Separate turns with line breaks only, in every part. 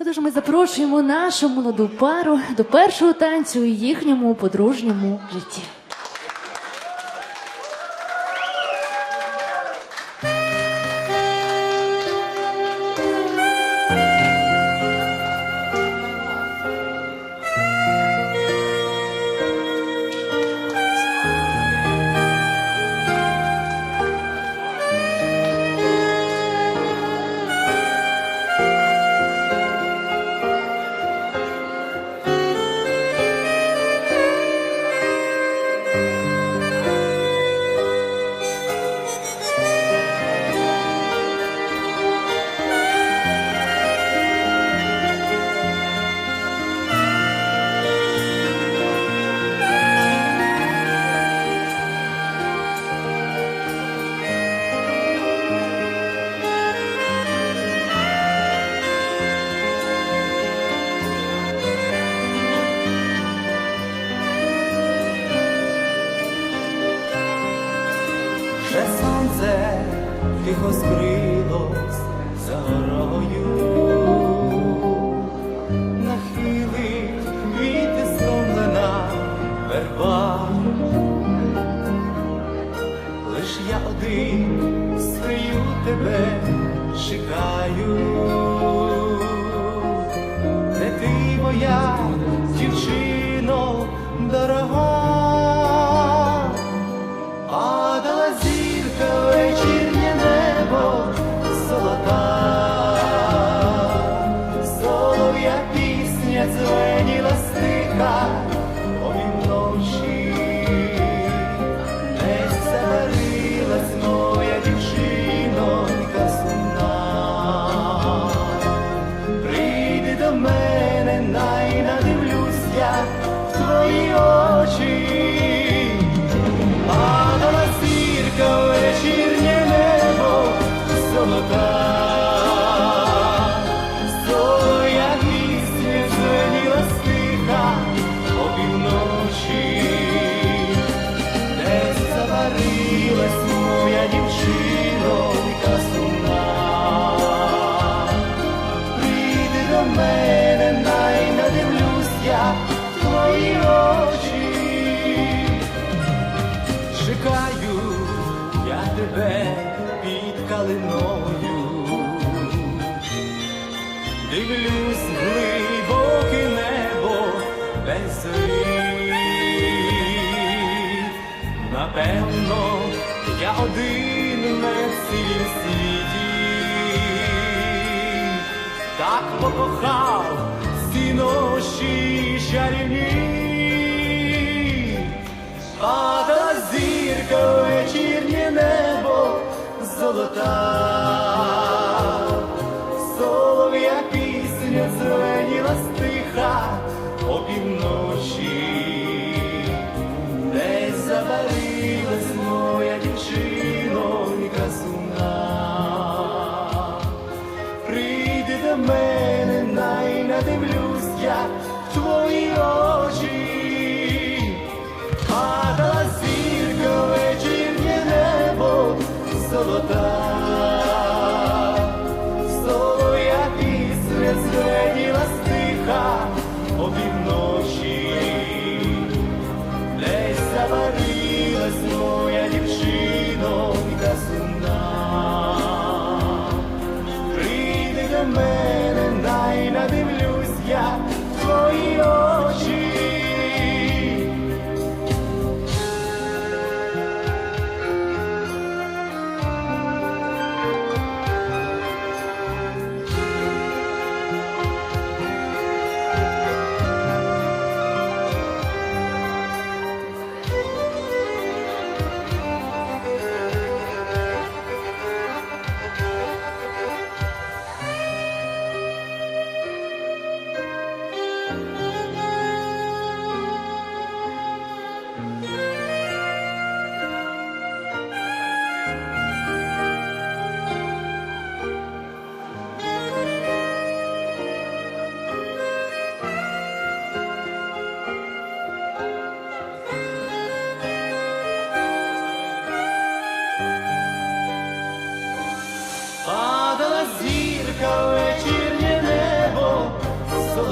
Отож, ми запрошуємо нашу молоду пару до першого танцю у їхньому подружньому житті.
Тихо скрилось за горою, нахилить віти стомлена верба, лиш я один пісня дзвеніла дівчинонька сумна. Прийди до мене, най надивлюсь я в твої очі. Чекаю я тебе під калиною, дивлюсь глибоке небо без. Напевно, я один цілім світі, так покохав всі ночі чарівні. Падала зірка в вечірнє небо золота, солов'я пісня дзвеніла стиха опівночі, десь заварилась моя дівчинонька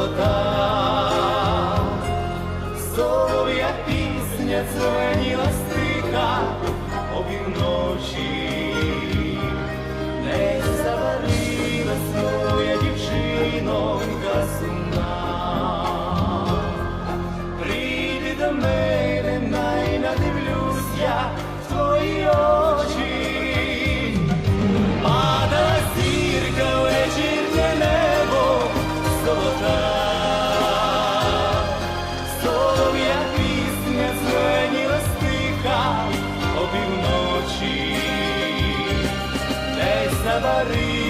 золота, стиха